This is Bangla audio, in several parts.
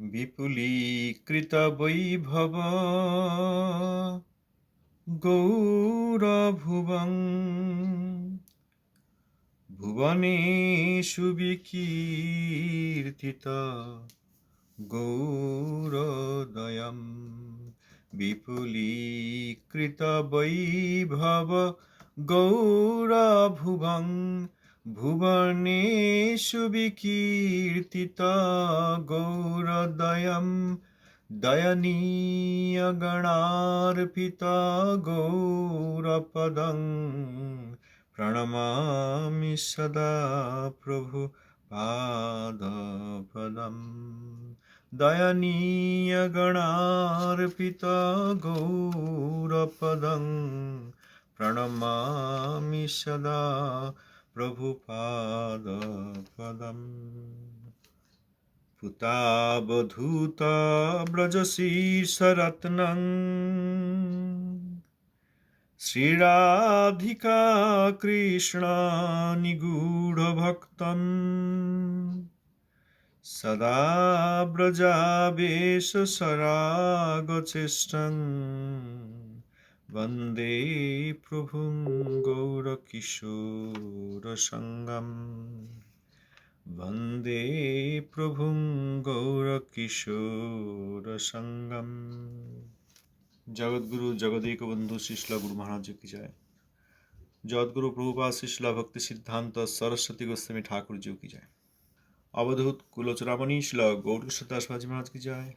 বিপুলীকৃত বৈভব গৌরভুবং। ভুবনেষু বিকীর্তিত গৌরদয়ম। বিপুলীকৃত বৈভব গৌরভুবং। ভুবনেষু বিকীর্তিত গৌরদয়ম দয়নীয়গণার্পিত গৌরপদং। প্রণমামি সদা প্রভু পাদপদম। দয়নীয়গণার্পিত গৌরপদং। প্রণমামি সদা প্রভুপাদপদম পুতাবধূত ব্রজশীর্ষরত্নং শ্রীরাধিকা কৃষ্ণ वन्दे प्रभुं गौरकिशोरसङ्गं वन्दे प्रभुं गौरकिशोरसङ्गम জগৎগুরু জগদীক বন্ধু শিশলা গুরু মহারাজ কি যায় জগৎগুরু প্রভুপা শিশলা ভক্তি সিদ্ধান্ত সরস্বতী গোস্বামী ঠাকুর জি কি যায় অবধূত কুলোচরামণি শিল গৌরকিশোর দাস বাজি মহারাজ কি যায়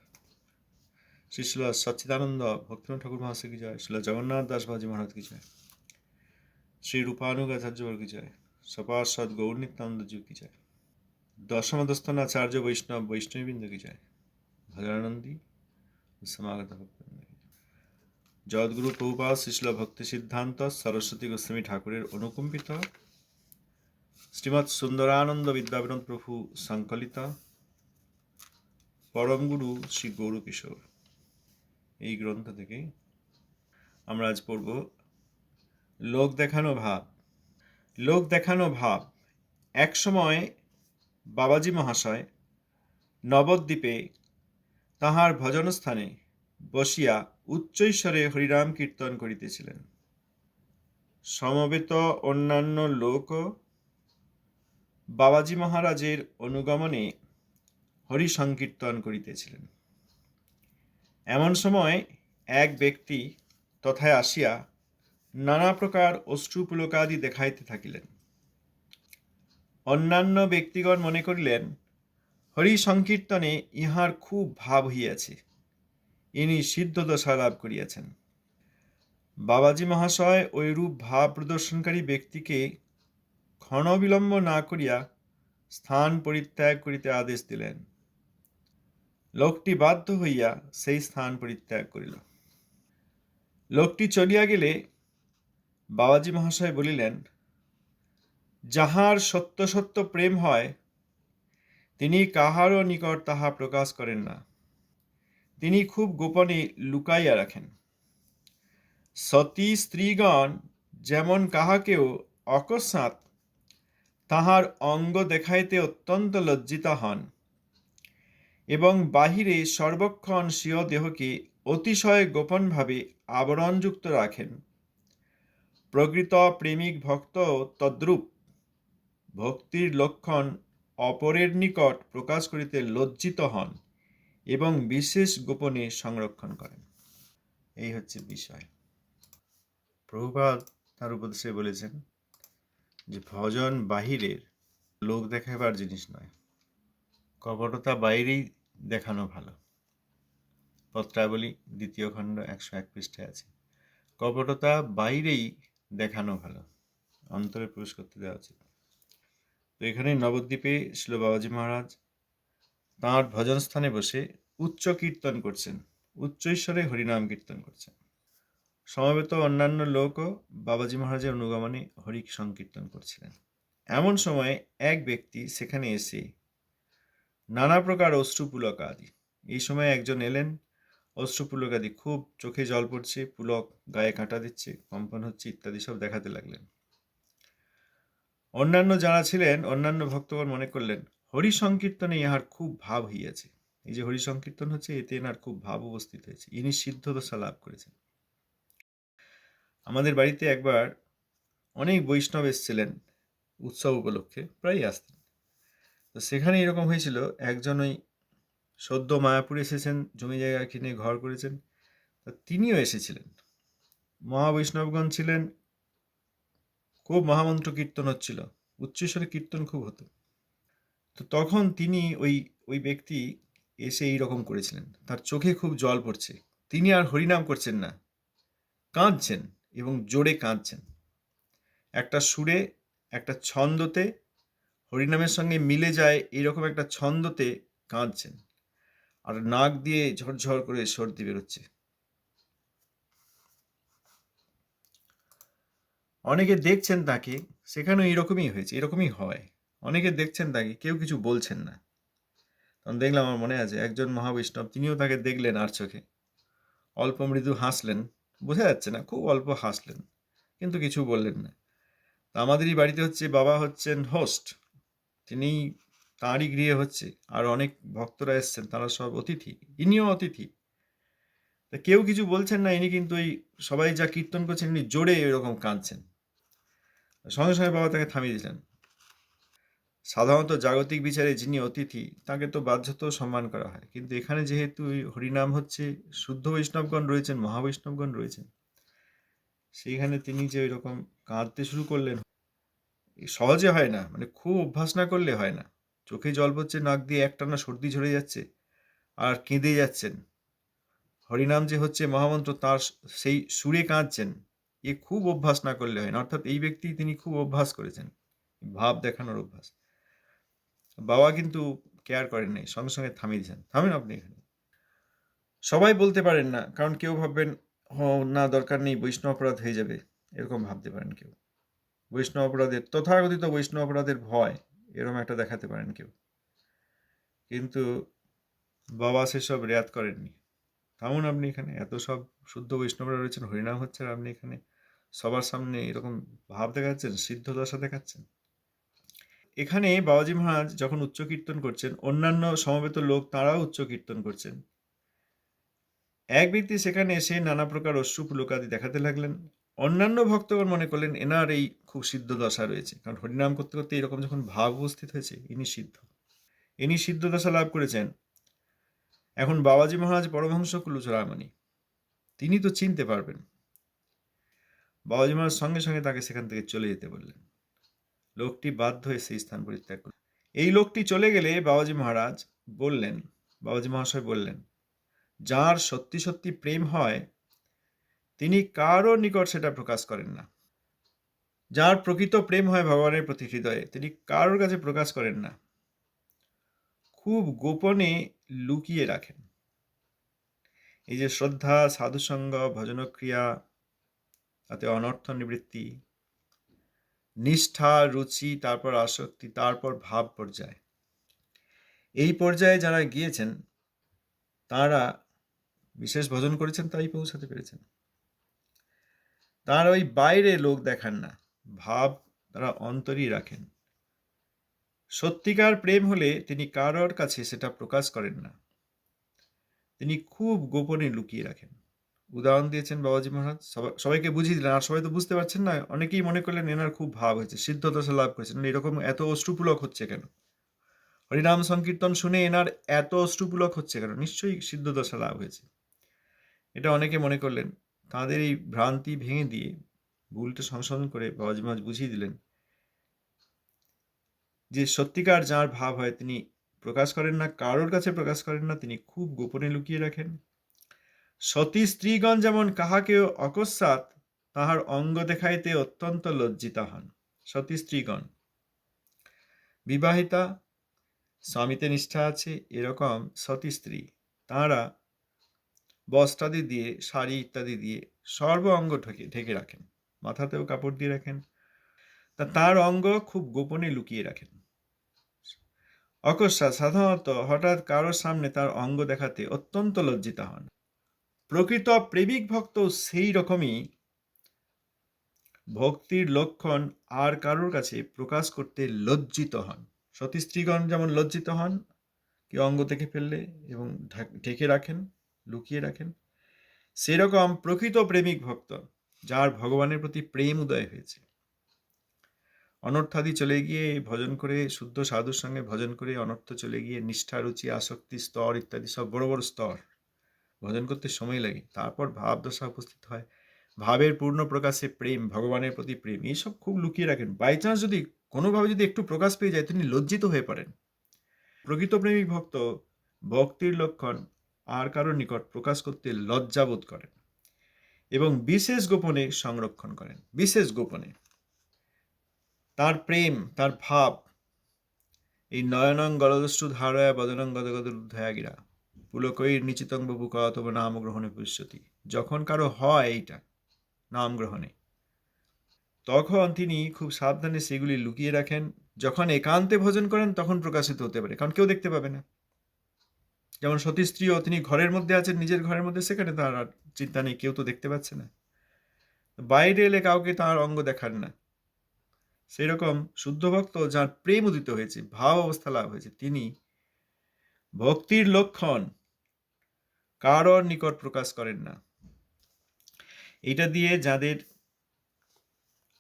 শ্রী শিলা সচ্চিদানন্দ ভক্তিনাথ ঠাকুর মহাশয় কি যায় শিলা জগন্নাথ দাস ভাজি মহারাজ কি যায় শ্রী রূপানুগ আচার্য কি যায় সপার্ষদ গৌর নিত্যানন্দ জি কি যায় দশমদস্থান আচার্য বৈষ্ণব বৈষ্ণববৃন্দ কি যায় ভজনানন্দী সমাগত যায়। জগদ্গুরু প্রভুপাদ শিশল ভক্তি সিদ্ধান্ত সরস্বতী গোস্বামী ঠাকুরের অনুকম্পিত। শ্রীমৎ সুন্দরানন্দ বিদ্যাবিনোদ প্রভু সংকলিত। পরমগুরু শ্রী গৌরকিশোর। এই গ্রন্থ থেকে আমরা আজ পড়ব লোক দেখানো ভাব। লোক দেখানো ভাব। এক সময় বাবাজি মহাশয় নবদ্বীপে তাহার ভজনস্থানে বসিয়া উচ্চৈস্বরে হরিনাম কীর্তন করিতেছিলেন। সমবেত অন্যান্য লোক বাবাজি মহারাজের অনুগমনে হরি সংকীর্তন করিতেছিলেন। এমন সময় এক ব্যক্তি তথায় আসিয়া নানা প্রকার অশ্রুপুলকাদি দেখাইতে থাকিলেন। অন্যান্য ব্যক্তিগণ মনে করিলেন, হরি সংকীর্তনে ইহার খুব ভাব হইয়াছে। ইনি সিদ্ধ দশা লাভ করিয়াছেন। বাবাজি মহাশয় ওইরূপ ভাব প্রদর্শনকারী ব্যক্তিকে ক্ষণবিলম্ব না করিয়া স্থান পরিত্যাগ করিতে আদেশ দিলেন। লোকটি বাধ্য হইয়া সেই স্থান পরিত্যাগ করিল। লোকটি চলিয়া গেলে বাবাজি মহাশয় বলিলেন, যাহার সত্য সত্য প্রেম হয়, তিনি কাহারও নিকট তাহা প্রকাশ করেন না। তিনি খুব গোপনে লুকাইয়া রাখেন। সতী স্ত্রীগণ যেমন কাহাকেও অকস্মাৎ তাহার অঙ্গ দেখাইতে অত্যন্ত লজ্জিতা হন এবং বাহিরে সর্বক্ষণ স্বীয় দেহকে অতিশয় গোপনভাবে আবরণযুক্ত রাখেন। প্রকৃত প্রেমিক ভক্ত তদ্রূপ, ভক্তির লক্ষণ অপরের নিকট প্রকাশ করিতে লজ্জিত হন এবং বিশেষ গোপনে সংরক্ষণ করেন। এই হচ্ছে বিষয়। প্রভুপাদ তার উপদেশে বলেছেন যে, ভজন বাহিরের লোক দেখাবার জিনিস নয়। কপটতা বাইরেই দেখানো ভালো। পত্রাবলী দ্বিতীয় খণ্ড একশো এক পৃষ্ঠে আছে। কপটতা বাইরেই দেখানো ভালো। অন্তরে প্রবেশ করতে দেওয়া উচিত। তো এখানে নবদ্বীপে শিল বাবাজি মহারাজ তাঁর ভজন স্থানে বসে উচ্চ কীর্তন করছেন। উচ্চ ঈশ্বরে হরিনাম কীর্তন করছেন। সমবেত অন্যান্য লোকও বাবাজি মহারাজের অনুগমনে হরি সংকীর্তন করছিলেন। এমন সময় এক ব্যক্তি সেখানে এসে নানা প্রকার অশ্রুপুলক আদি। এই সময় একজন এলেন, অশ্রুপুলক আদি খুব চোখে জল পড়ছে, পুলক গায়ে কাঁটা দিচ্ছে, কম্পন হচ্ছে, ইত্যাদি সব দেখাতে লাগলেন। অন্যান্য যারা ছিলেন, অন্যান্য ভক্তগণ মনে করলেন হরি সংকীর্তনে ইহার খুব ভাব হইয়াছে। এই যে হরি সংকীর্তন হচ্ছে, এতে এনার খুব ভাব উপস্থিত হয়েছে। ইনি সিদ্ধ দশা লাভ করেছেন। আমাদের বাড়িতে একবার অনেক বৈষ্ণব এসেছিলেন উৎসব উপলক্ষে প্রায় আসতেন। তো সেখানে এরকম হয়েছিল। একজন ওই সদ্য মায়াপুর এসেছেন, জমি জায়গা কিনে ঘর করেছেন। তা তিনিও এসেছিলেন। মহাবৈষ্ণবগণ ছিলেন, খুব মহামন্ত্র কীর্তন হচ্ছিল। উচ্চস্বরে কীর্তন খুব হতো। তো তখন তিনি ওই ওই ব্যক্তি এসে এই রকম করেছিলেন। তার চোখে খুব জল পড়ছে। তিনি আর হরিনাম করছেন না। কাঁদছেন এবং জোরে কাঁদছেন। একটা সুরে, একটা ছন্দতে হরিনামের সঙ্গে মিলে যায় এরকম একটা ছন্দতে কাঁদছেন। আর নাক দিয়ে ঝরঝর করে সর্দি বেরোচ্ছে। অনেকে দেখছেন তাকে, সেখানেও এরকমই হয়েছে, এরকমই হয়। অনেকে দেখছেন তাকে, কেউ কিছু বলছেন না। তখন দেখলাম আমার মনে আছে, একজন মহাবৈষ্ণব, তিনিও তাকে দেখলেন আর চোখে। অল্প মৃদু হাসলেন। বোঝা যাচ্ছে না, খুব অল্প হাসলেন, কিন্তু কিছু বললেন না। আমাদেরই বাড়িতে হচ্ছে, বাবা হচ্ছেন হোস্ট তিনি তাঁরই গৃহে হচ্ছে। আর অনেক ভক্তরা এসছেন, তারা সব অতিথি, ইনিও অতিথি। তা কেউ কিছু বলছেন না, ইনি কিন্তু ওই সবাই যা কীর্তন করছেন, ইনি জোরে এরকম কাঁদছেন। সঙ্গে সঙ্গে বাবা তাকে থামিয়ে দিলেন। সাধারণত জাগতিক বিচারে যিনি অতিথি, তাকে তো বাধ্যত সম্মান করা হয়। কিন্তু এখানে যেহেতু ওই হরিনাম হচ্ছে, শুদ্ধ বৈষ্ণবগণ রয়েছেন, মহাবৈষ্ণবগণ রয়েছেন, সেইখানে তিনি যে ওইরকম কাঁদতে শুরু করলেন সহজে হয় না মানে খুব অভ্যাস না করলে হয় না। চোখে জল পড়ছে, নাক দিয়ে একটানা সর্দি ঝরে যাচ্ছে, আর কেঁদে যাচ্ছেন। হরিনাম যে হচ্ছে মহামন্ত্র, তার সেই সুরে কাঁদছেন। এ খুব অভ্যাস না করলে হয় না, অর্থাৎ এই ব্যক্তি তিনি খুব অভ্যাস করেছেন, ভাব দেখানোর অভ্যাস। বাবা কিন্তু কেয়ার করেন নাই, সঙ্গে সঙ্গে থামিয়ে দিয়েছেন। থামেন আপনি এখানে। সবাই বলতে পারেন না, কারণ কেউ ভাববেন হ না, দরকার নেই, বৈষ্ণব অপরাধ হয়ে যাবে। এরকম ভাবতে পারেন কেউ। বৈষ্ণব অপরাধের, তথাকথিত বৈষ্ণব অপরাধের ভয় এরকম একটা দেখাতে পারেন কেউ। কিন্তু বাবা সেসব রেয়াত করেননি। থামুন আপনি এখানে, এত সব শুদ্ধ বৈষ্ণবরা রয়েছেন, হরিনাম হচ্ছে আপনি এখানে। সবার সামনে এরকম ভাব দেখাচ্ছেন, সিদ্ধ দশা দেখাচ্ছেন। এখানে বাবাজি মহারাজ যখন উচ্চ কীর্তন করছেন, অন্যান্য সমবেত লোক তারাও উচ্চ কীর্তন করছেন। এক ব্যক্তি সেখানে এসে নানা প্রকার অশ্রু পুলকাদি দেখাতে লাগলেন। অন্যান্য ভক্তগণ মনে করলেন, এনার এই খুব সিদ্ধ দশা রয়েছে। কারণ হরিনাম করতে করতে এরকম যখন ভাব উপস্থিত হয়েছে, ইনি সিদ্ধ। ইনি সিদ্ধ দশা লাভ করেছেন। এখন বাবাজি মহারাজ পরমহংস কুলুচরামণি, তিনি তো চিনতে পারবেন। বাবাজি মহারাজ সঙ্গে সঙ্গে তাকে সেখান থেকে চলে যেতে বললেন। লোকটি বাধ্য হয়ে সেই স্থান পরিত্যাগ করলেন। এই লোকটি চলে গেলে বাবাজি মহারাজ বললেন, বাবাজি মহাশয় বললেন, যার সত্যি সত্যি প্রেম হয় তিনি কারোর নিকট সেটা প্রকাশ করেন না। যার প্রকৃত প্রেম হয় ভগবানের প্রতি হৃদয়ে, তিনি কারোর কাছে প্রকাশ করেন না। খুব গোপনে লুকিয়ে রাখেন। এই যে শ্রদ্ধা, সাধুসঙ্গ, ভজনক্রিয়া, তাতে অনর্থ নিবৃত্তি, নিষ্ঠা, রুচি, তারপর আসক্তি, তারপর ভাব পর্যায়। এই পর্যায়ে যারা গিয়েছেন, তারা বিশেষ ভজন করেছেন, তাই পৌঁছাতে পেরেছেন। তার ওই বাইরে লোক দেখান না, ভাব তারা অন্তরই রাখেন। সত্যিকার প্রেম হলে তিনি কারোর কাছে সেটা প্রকাশ করেন না। তিনি খুব গোপনে লুকিয়ে রাখেন। উদাহরণ দিয়েছেন বাবাজি মহারাজ। সবাই- সবাইকে বুঝিয়ে দিলেন, আর সবাই তো বুঝতে পারছেন না, অনেকেই মনে করলেন এনার খুব ভাব হয়েছে সিদ্ধ দশা লাভ করেছেন। মানে এরকম এত অশ্রুপুলক হচ্ছে কেন? হরিনাম সংকীর্তন শুনে এনার এত অশ্রুপুলক হচ্ছে কেন? নিশ্চয়ই সিদ্ধ দশা লাভ হয়েছে। এটা অনেকে মনে করলেন তাদের এই ভ্রান্তি ভেঙে দিয়ে ভুলটা সংশোধন করে বাবাজি মহারাজ বুঝিয়ে দিলেন যে সত্যিকার যার ভাব হয় তিনি প্রকাশ করেন না, কারোর কাছে প্রকাশ করেন না, তিনি খুব গোপনে লুকিয়ে রাখেন। সতী স্ত্রীগণ যেমন কাহাকেও অকস্মাৎ তাহার অঙ্গ দেখাইতে অত্যন্ত লজ্জিতা হন। সতী স্ত্রীগণ, বিবাহিতা, স্বামীতে নিষ্ঠা আছে, এরকম সতী স্ত্রী তাঁরা বস্ত্রাদি দিয়ে, শাড়ি ইত্যাদি দিয়ে সর্ব অঙ্গ ঢেকে ঢেকে রাখেন। মাথাতেও কাপড় দিয়ে রাখেন। তা তার অঙ্গ খুব গোপনে লুকিয়ে রাখেন। অকস্মাৎ সাধারণত হঠাৎ কারোর সামনে তার অঙ্গ দেখাতে অত্যন্ত লজ্জিত হন। প্রকৃত প্রেমিক ভক্ত সেই রকমই ভক্তির লক্ষণ আর কারোর কাছে প্রকাশ করতে লজ্জিত হন। সতী স্ত্রীগণ যেমন লজ্জিত হন, কেউ অঙ্গ থেকে ফেললে এবং ঢেকে রাখেন। লুকিয়ে রাখেন। সেরকম প্রকৃত প্রেমিক ভক্ত যার ভগবানের প্রতি প্রেম উদয় হয়েছে। অনর্থাদি চলে গিয়ে ভজন করে, শুদ্ধ সাধুর সঙ্গে ভজন করে, অনর্থ চলে গিয়ে নিষ্ঠা, রুচি, আসক্তি, স্তর ইত্যাদি সব বড় বড় স্তর ভজন করতে সময় লাগে। তারপর ভাব দশা উপস্থিত হয়। ভাবের পূর্ণ প্রকাশে প্রেম, ভগবানের প্রতি প্রেম এইসব খুব লুকিয়ে রাখেন। বাই চান্স যদি কোনোভাবে যদি একটু প্রকাশ পেয়ে যায়, তিনি লজ্জিত হয়ে পড়েন। প্রকৃত প্রেমিক ভক্ত, ভক্তির লক্ষণ আর কারোর নিকট প্রকাশ করতে লজ্জাবোধ করেন এবং বিশেষ গোপনে সংরক্ষণ করেন। বিশেষ গোপনে। তার প্রেম, তার ভাব, এই নয়নং গলদস্রু ধারয়া বদনং গদগদ রুদ্ধয়াগিরা পুলকৈর নিচিতং বাবু কতব নাম গ্রহণে পুষ্যতি। যখন কারও হয় এইটা, নাম গ্রহণে। তখন তিনি খুব সাবধানে সেগুলি লুকিয়ে রাখেন। যখন একান্তে ভজন করেন, তখন প্রকাশিত হতে পারে, কারণ কেউ দেখতে পাবে না। যেমন সতী স্ত্রীও তিনি ঘরের মধ্যে আছেন, নিজের ঘরের মধ্যে, সেখানে তার আর চিন্তা নেই, কেউ তো দেখতে পাচ্ছে না। বাইরে এলে কাউকে তার অঙ্গ দেখান না। সেই রকম শুদ্ধ ভক্ত যার প্রেম উদিত হয়েছে, ভাব অবস্থা লাভ হয়েছে, তিনি ভক্তির লক্ষণ কারোর নিকট প্রকাশ করেন না। এটা দিয়ে যাদের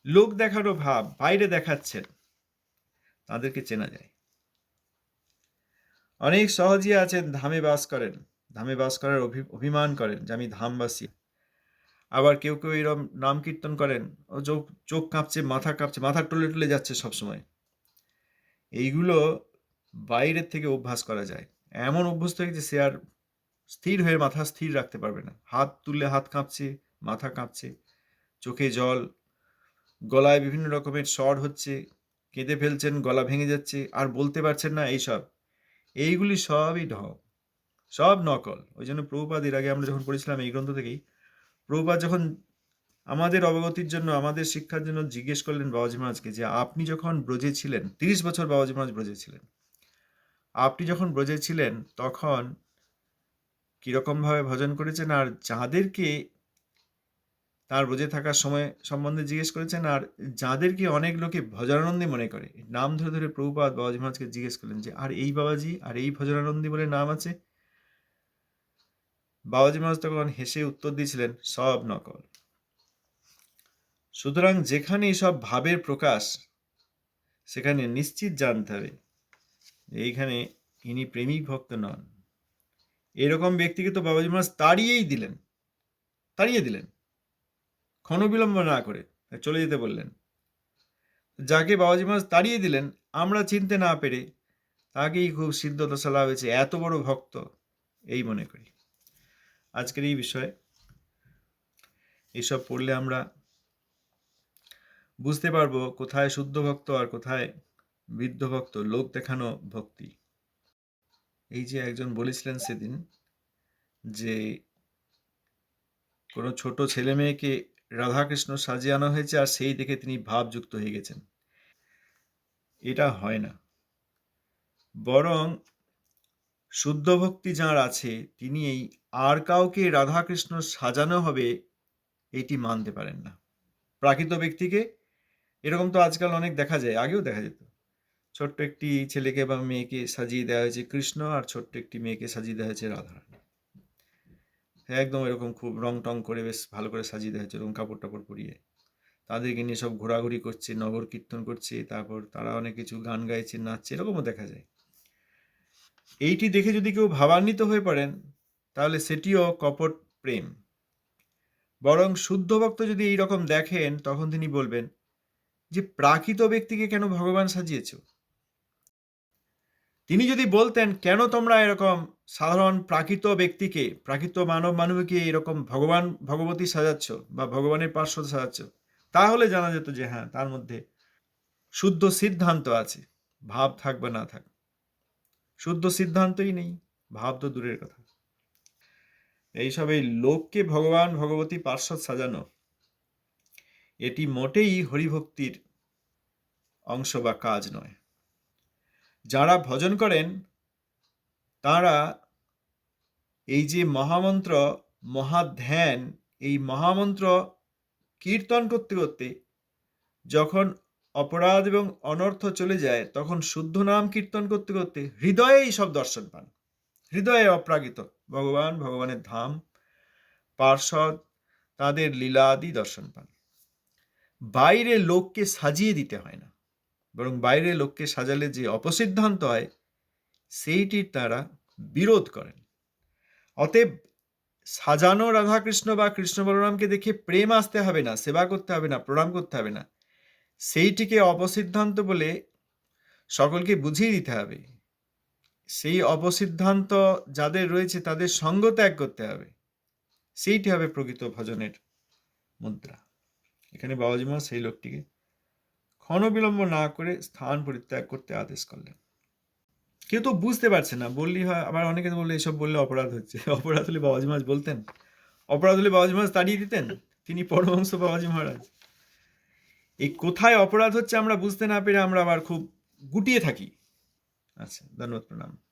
লোক দেখানো ভাব, বাইরে দেখাচ্ছেন, তাদেরকে চেনা যায়। অনেক সহজই আছেন ধামে বাস করেন, ধামে বাস করার অভি- অভিমান করেন যে আমি ধামবাসী। আবার কেউ কেউ এরকম নাম কীর্তন করেন ও চোখ চোখ কাঁপছে, মাথা কাঁপছে, মাথা টলে টলে যাচ্ছে সবসময়। এইগুলো বাইরের থেকে অভ্যাস করা যায়। এমন অভ্যস্ত হয়ে গেছে সে আর স্থির হয়ে মাথা স্থির রাখতে পারবে না। হাত তুললে হাত কাঁপছে, মাথা কাঁপছে, চোখে জল, গলায় বিভিন্ন রকমের স্বর হচ্ছে, কেঁদে ফেলছেন, গলা ভেঙে যাচ্ছে, আর বলতে পারছেন না এইসব। এইগুলি সবই ঢং, সব নকল। ওই জন্য প্রভুপাদ এর আগে আমরা যখন পড়েছিলাম এই গ্রন্থ থেকেই, প্রভুপাদ যখন আমাদের অবগতির জন্য, আমাদের শিক্ষার জন্য জিজ্ঞেস করলেন বাবাজি মহারাজকে যে, আপনি যখন ব্রজে ছিলেন, তিরিশ বছর বাবাজি মহারাজ ব্রজে ছিলেন, আপনি যখন ব্রজে ছিলেন তখন কীরকমভাবে ভজন করেছেন? আর যাদেরকে তার ব্রজে থাকার সময় সম্বন্ধে জিজ্ঞেস করেছেন আর যাদেরকে অনেক লোকে ভজনানন্দী মনে করে নাম ধরে ধরে প্রভুপাদ বাবাজি মহারাজকে জিজ্ঞেস করলেন যে, আর এই বাবাজি, আর এই ভজনানন্দী বলে নাম আছে? বাবাজি মহারাজ তখন হেসে উত্তর দিয়েছিলেন, সব নকল। সুতরাং যেখানে সব ভাবের প্রকাশ, সেখানে নিশ্চিত জানতে হবে এইখানে ইনি প্রেমিক ভক্ত নন। এরকম ব্যক্তিকে তো বাবাজি মহারাজ তাড়িয়েই দিলেন, তাড়িয়ে দিলেন। ক্ষণবিলম্ব না করে চলে যেতে বললেন। যাকে বাবাজি মহারাজ তাড়িয়ে দিলেন, আমরা চিনতে না পেরে তাকেই খুব সিদ্ধ দশা লাভ হয়েছে, এত বড় ভক্ত, এই মনে করি। আজকের এই বিষয়ে এইসব পড়লে আমরা বুঝতে পারব কোথায় শুদ্ধ ভক্ত আর কোথায় বৃদ্ধ ভক্ত, লোক দেখানো ভক্তি। এই যে একজন বলেছিলেন সেদিন যে কোনো ছোট ছেলে মেয়েকে রাধাকৃষ্ণ সাজিয়ে আনা হয়েছে আর সেই দেখে তিনি ভাবযুক্ত হয়ে গেছেন। এটা হয় না। বরং শুদ্ধ ভক্তি যাঁর আছে, তিনি এই আর কাউকে রাধাকৃষ্ণ সাজানো হবে এটি মানতে পারেন না। প্রাকৃত ব্যক্তিকে এরকম তো আজকাল অনেক দেখা যায়, আগেও দেখা যেত। ছোট্ট একটি ছেলেকে বা মেয়েকে সাজিয়ে দেওয়া হয়েছে কৃষ্ণ আর ছোট্ট একটি মেয়েকে সাজিয়ে দেওয়া হয়েছে রাধারানী একদম এরকম খুব রং টং করে বেশ ভালো করে সাজিয়ে দেওয়া হয়েছে, এরকম কাপড় টাপড় পরিয়ে। তাদেরকে নিয়ে সব ঘোরাঘুরি করছে, নগর কীর্তন করছে, তারপর তারা অনেক কিছু গান গাইছে, নাচছে, এরকমও দেখা যায়। এইটি দেখে যদি কেউ ভাবান্বিত হয়ে পড়েন, তাহলে সেটিও কপট প্রেম। বরং শুদ্ধ ভক্ত যদি এই রকম দেখেন, তখন তিনি বলবেন যে, প্রাকৃত ব্যক্তিকে কেন ভগবান সাজিয়েছ? তিনি যদি বলতেন, কেন তোমরা এরকম সাধারণ প্রাকৃত ব্যক্তিকে, প্রাকৃত মানব মানবীকে এরকম ভগবান, ভগবতী সাজাচ্ছ বা ভগবানের পার্শ্ব সাজাচ্ছ? তাহলে জানা যেত যে হ্যাঁ তার মধ্যে শুদ্ধ সিদ্ধান্ত আছে। ভাব থাক বা না থাক। শুদ্ধ সিদ্ধান্তই নেই। ভাব তো দূরের কথা। এইসব এই লোককে ভগবান, ভগবতী পার্শ্বদ সাজানো, এটি মোটেই হরিভক্তির অংশ বা কাজ নয়। যারা ভজন করেন, তারা এই যে মহামন্ত্র, মহাধ্যান, এই মহামন্ত্র কীর্তন করতে করতে যখন অপরাধ এবং অনর্থ চলে যায়, তখন শুদ্ধ নাম কীর্তন করতে করতে হৃদয়েই সব দর্শন পান। হৃদয়ে অপ্রাকৃত। ভগবান ভগবানের ধাম পার্ষদ তাদের লীলাদি দর্শন পান। বাইরে লোককে সাজিয়ে দিতে হয় না। বরং বাইরে লোককে সাজালে যে অপসিদ্ধান্ত হয়, সেইটির তারা বিরোধ করেন। অতএব সাজানো রাধাকৃষ্ণ বা কৃষ্ণ বলরামকে দেখে প্রেম আসতে হবে না, সেবা করতে হবে না, প্রণাম করতে হবে না। সেইটিকে অপসিদ্ধান্ত বলে সকলকে বুঝিয়ে দিতে হবে। সেই অপসিদ্ধান্ত যাদের রয়েছে তাদের সঙ্গ ত্যাগ করতে হবে। সেইটি হবে প্রকৃত ভজনের মুদ্রা। এখানে বাবাজি মা সেই লোকটিকে ক্ষণবিলম্ব না করে স্থান পরিত্যাগ করতে আদেশ করলেন। কেউ তো বুঝতে পারছে না, বললি হয়, আবার অনেকে বললে, এসব বললে অপরাধ হচ্ছে। অপরাধ হলে বাবাজি মাছ বলতেন। অপরাধ হলে বাবাজি মাছ তাড়িয়ে দিতেন? তিনি পরমহংস বাবাজি মহারাজ। এই কোথায় অপরাধ হচ্ছে আমরা বুঝতে না পেরে আমরা আবার খুব গুটিয়ে থাকি। আচ্ছা ধন্যবাদ, প্রণাম।